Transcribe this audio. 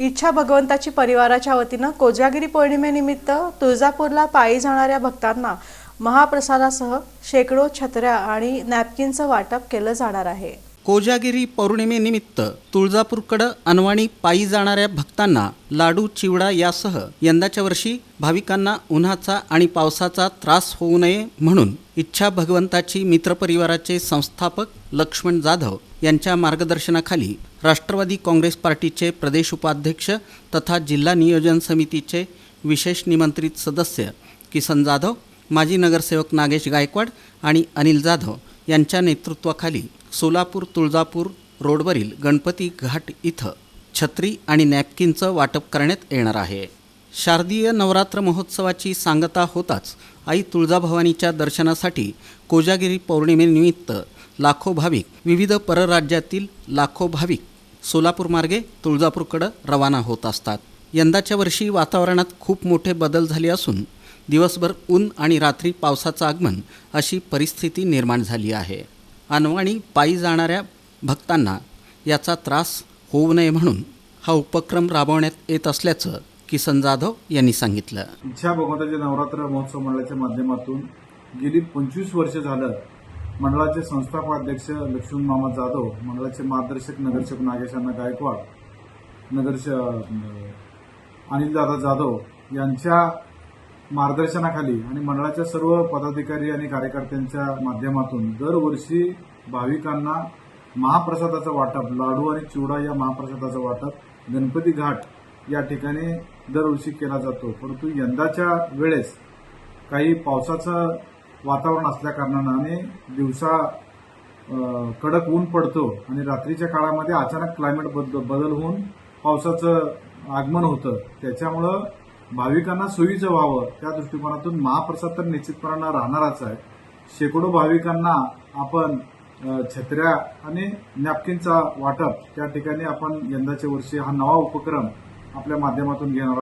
इच्छा भगवंताची परिवाराच्या वतीनं कोजागिरी पौर्णिमेनिमित्त तुळजापूरला पायी जाणाऱ्या भक्तांना महाप्रसादासह शेकडो छत्र्या आणि नॅपकिनचं वाटप केलं जाणार आहे. कोजागिरी पौर्णिमेनिमित्त तुळजापूरकडं अनवाणी पायी जाणाऱ्या भक्तांना लाडू चिवडा यासह यंदाच्या वर्षी भाविकांना उन्हाचा आणि पावसाचा त्रास होऊ नये म्हणून इच्छा भगवंताची मित्रपरिवाराचे संस्थापक लक्ष्मण जाधव यांच्या मार्गदर्शनाखाली राष्ट्रवादी काँग्रेस पार्टीचे प्रदेश उपाध्यक्ष तथा जिल्हा नियोजन समितीचे विशेष निमंत्रित सदस्य किसन जाधव माजी नगरसेवक नागेश गायकवाड आणि अनिल जाधव यांच्या नेतृत्वाखाली सोलापूर तुळजापूर रोडवरील गणपती घाट इथं छत्री आणि नॅपकिनचं वाटप करण्यात येणार आहे. शारदीय नवरात्र महोत्सवाची सांगता होताच आई तुळजाभवानीच्या दर्शनासाठी कोजागिरी पौर्णिमेनिमित्त लाखो भाविक विविध परराज्यातील लाखो भाविक सोलापूर मार्गे तुळजापूरकडं रवाना होत असतात. यंदाच्या वर्षी वातावरणात खूप मोठे बदल झाले असून दिवसभर ऊन आणि रात्री पावसाचं आगमन अशी परिस्थिती निर्माण झाली आहे. अनवाणी पायी जाणाऱ्या भक्तांना याचा त्रास होऊ नये म्हणून हा उपक्रम राबवण्यात येत असल्याचं किसन जाधव यांनी सांगितलं. इच्छा भगवंताचे नवरात्र महोत्सव मंडळाच्या माध्यमातून गेली पंचवीस वर्ष झालं मंडळाचे संस्थापक अध्यक्ष लक्ष्मण मामा जाधव मंडळाचे मार्गदर्शक नगरसेवक नागेशांना गायकवाड नगरश अनिलदादा जाधव यांच्या मार्गदर्शनाखाली आणि मंडळाच्या सर्व पदाधिकारी आणि कार्यकर्त्यांच्या माध्यमातून दरवर्षी भाविकांना महाप्रसादाचं वाटप लाडू आणि चिवडा या महाप्रसादाचं वाटप गणपती घाट या ठिकाणी दरवर्षी केला जातो. परंतु यंदाच्या वेळेस काही पावसाचं वातावरण असल्या कारणानं आणि दिवसा कडक ऊन पडतो आणि रात्रीच्या काळामध्ये अचानक क्लायमेट बद बदल होऊन पावसाचं आगमन होतं. त्याच्यामुळं भाविकांना सोयीचं व्हावं त्या दृष्टिकोनातून महाप्रसाद तर निश्चितपणानं राहणारच आहे. शेकडो भाविकांना आपण छत्र्या आणि नॅपकिनचा वाटप त्या ठिकाणी आपण यंदाच्या वर्षी हा नवा उपक्रम आपल्या माध्यमातून घेणार